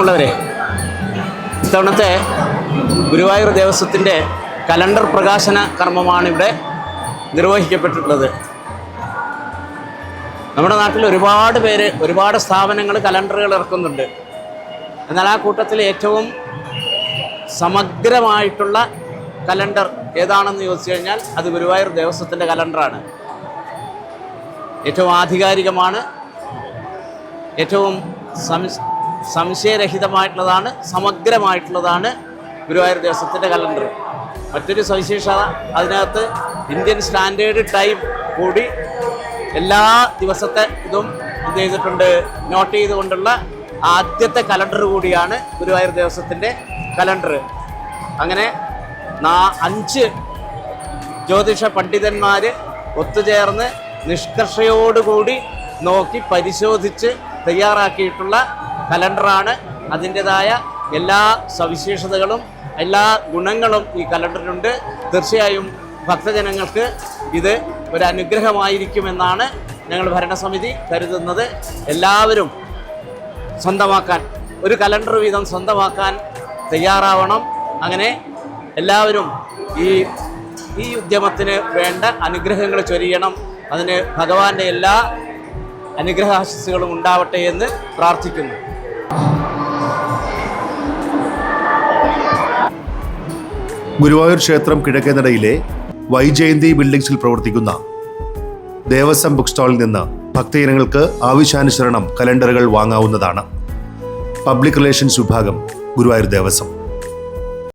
പ്രിയമുള്ളവരെ ഇത്തവണത്തെ ഗുരുവായൂർ ദേവസ്വത്തിന്റെ കലണ്ടർ പ്രകാശന കർമ്മമാണ് ഇവിടെ നിർവഹിക്കപ്പെട്ടിട്ടുള്ളത്. നമ്മുടെ നാട്ടിൽ ഒരുപാട് പേര് ഒരുപാട് സ്ഥാപനങ്ങൾ കലണ്ടറുകൾ ഇറക്കുന്നുണ്ട്. എന്നാൽ ആ കൂട്ടത്തിൽ ഏറ്റവും സമഗ്രമായിട്ടുള്ള കലണ്ടർ ഏതാണെന്ന് ചോദിച്ചു കഴിഞ്ഞാൽ അത് ഗുരുവായൂർ ദേവസ്വത്തിന്റെ കലണ്ടറാണ്. ഏറ്റവും ആധികാരികമാണ് ഏറ്റവും സംശയരഹിതമായിട്ടുള്ളതാണ് സമഗ്രമായിട്ടുള്ളതാണ് ഗുരുവായൂർ ദിവസത്തിന്റെ കലണ്ടർ. മറ്റൊരു സവിശേഷത അതിനകത്ത് ഇന്ത്യൻ സ്റ്റാൻഡേർഡ് ടൈം കൂടി എല്ലാ ദിവസത്തെ ഇതും ഇത് ചെയ്തിട്ടുണ്ട്. നോട്ട് ചെയ്തുകൊണ്ടുള്ള ആദ്യത്തെ കലണ്ടർ കൂടിയാണ് ഗുരുവായൂർ ദിവസത്തിന്റെ കലണ്ടർ. അങ്ങനെ നാ അഞ്ച് ജ്യോതിഷ പണ്ഡിതന്മാർ ഒത്തുചേർന്ന് നിഷ്കർഷയോടുകൂടി നോക്കി പരിശോധിച്ച് തയ്യാറാക്കിയിട്ടുള്ള കലണ്ടറാണ്. അതിന്റെതായ എല്ലാ സവിശേഷതകളും എല്ലാ ഗുണങ്ങളും ഈ കലണ്ടറിനുണ്ട്. തീർച്ചയായും ഭക്തജനങ്ങൾക്ക് ഇത് ഒരു അനുഗ്രഹമായിരിക്കുമെന്നാണ് ഞങ്ങൾ ഭരണസമിതി കരുതുന്നത്. എല്ലാവരും സ്വന്തമാക്കാൻ ഒരു കലണ്ടർ വീതം സ്വന്തമാക്കാൻ തയ്യാറാവണം. അങ്ങനെ എല്ലാവരും ഈ ഈ ഉദ്യമത്തിന് വേണ്ട അനുഗ്രഹങ്ങൾ ചൊരിയണം. അതിന് ഭഗവാന്റെ എല്ലാ അനുഗ്രഹാശസ്സുകളും ഉണ്ടാവട്ടെ എന്ന് പ്രാർത്ഥിക്കുന്നു. ഗുരുവായൂർ ക്ഷേത്രം കിഴക്കേനടയിലെ വൈജയന്തി ബിൽഡിംഗ്സിൽ പ്രവർത്തിക്കുന്ന ദേവസ്വം ബുക്ക് സ്റ്റാളിൽ നിന്ന് ഭക്തജനങ്ങൾക്ക് ആവശ്യാനുസരണം കലണ്ടറുകൾ വാങ്ങാവുന്നതാണ്. പബ്ലിക് റിലേഷൻസ് വിഭാഗം ഗുരുവായൂർ ദേവസ്വം.